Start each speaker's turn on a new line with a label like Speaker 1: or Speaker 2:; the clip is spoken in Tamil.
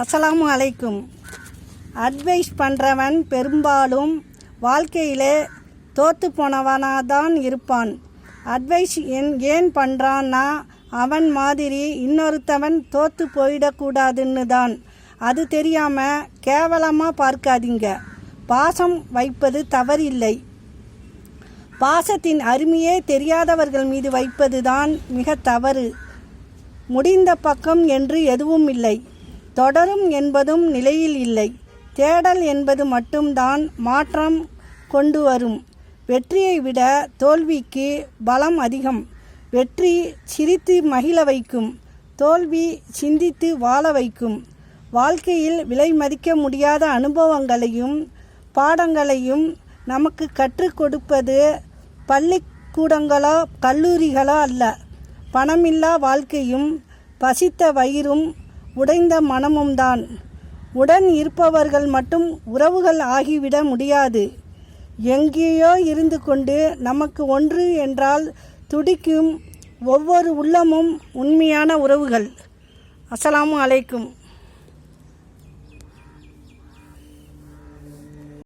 Speaker 1: அஸ்ஸலாமு அலைக்கும். அட்வைஸ் பண்ணுறவன் பெரும்பாலும் வாழ்க்கையிலே தோற்று போனவனாக தான் இருப்பான். அட்வைஸ் என் ஏன் பண்ணுறான்னா அவன் மாதிரி இன்னொருத்தவன் தோற்று போயிடக்கூடாதுன்னு தான். அது தெரியாமல் கேவலமாக பார்க்காதீங்க. பாசம் வைப்பது தவறில்லை. பாசத்தின் அருமையே தெரியாதவர்கள் மீது வைப்பது தான் மிக தவறு. முடிந்த பக்கம் என்று எதுவும் இல்லை. தொடரும் என்பதும் நிலையில் இல்லை. தேடல் என்பது மட்டும்தான் மாற்றம் கொண்டு வரும். வெற்றியை விட தோல்விக்கு பலம் அதிகம். வெற்றி சிரித்து மகிழ வைக்கும். தோல்வி சிந்தித்து வாழ வைக்கும். வாழ்க்கையில் விலை மதிக்க முடியாத அனுபவங்களையும் பாடங்களையும் நமக்கு கற்றுக் கொடுப்பது பள்ளிக்கூடங்களோ கல்லூரிகளோ அல்ல. பணமில்லா வாழ்க்கையும் பசித்த வயிறும் உடைந்த மனமும் தான் உடன் இருப்பவர்கள் மட்டும் உறவுகள் ஆகிவிட முடியாது. எங்கேயோ இருந்து கொண்டு நமக்கு ஒன்று என்றால் துடிக்கும் ஒவ்வொரு உள்ளமும் உண்மையான உறவுகள். அஸ்லாம் அலைக்கும்.